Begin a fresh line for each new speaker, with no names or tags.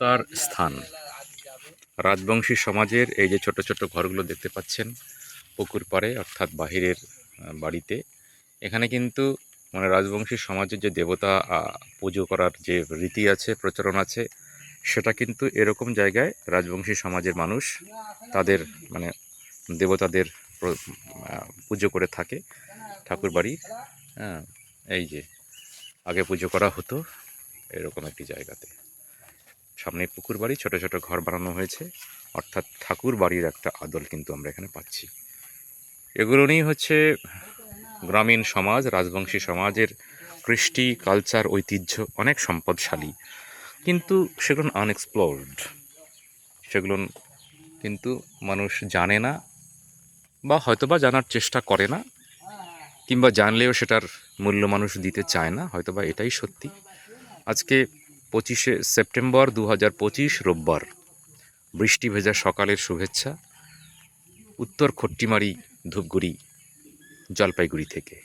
দেবতার স্থান। রাজবংশী সমাজের এই যে ছোট ছোট ঘরগুলো দেখতে পাচ্ছেন, পুকুর পাড়ে অর্থাৎ বাহিরের বাড়িতে, এখানে কিন্তু মানে রাজবংশী সমাজের যে দেবতা পুজো করার যে রীতি আছে, প্রচলন আছে, সেটা কিন্তু এরকম জায়গায় রাজবংশী সমাজের মানুষ তাদের মানে দেবতাদের পুজো করে থাকে। ঠাকুর হ্যাঁ এই যে আগে পুজো করা হতো এরকম একটি জায়গাতে। সামনে পুকুর বাড়ি, ছোট ছোট ঘর বানানো হয়েছে। অর্থাৎ ঠাকুর বাড়ির একটা আদল কিন্তু আমরা এখানে পাচ্ছি। এগুলো নিয়েই হচ্ছে গ্রামীণ সমাজ, রাজবংশী সমাজের কৃষ্টি, কালচার, ঐতিহ্য অনেক সম্পদশালী। কিন্তু সেগুলো আনএক্সপ্লোরড সেগুলো কিন্তু মানুষ জানে না বা হয়তোবা জানার চেষ্টা করে না, কিংবা জানলেও সেটার মূল্য মানুষ দিতে চায় না, হয়তোবা এটাই সত্যি। আজকে পঁচিশে সেপ্টেম্বর দু হাজার পঁচিশ রোববার। বৃষ্টি ভেজা সকালের শুভেচ্ছা। উত্তর খট্টিমারি ধূপগুড়ি, জলপাইগুড়ি থেকে।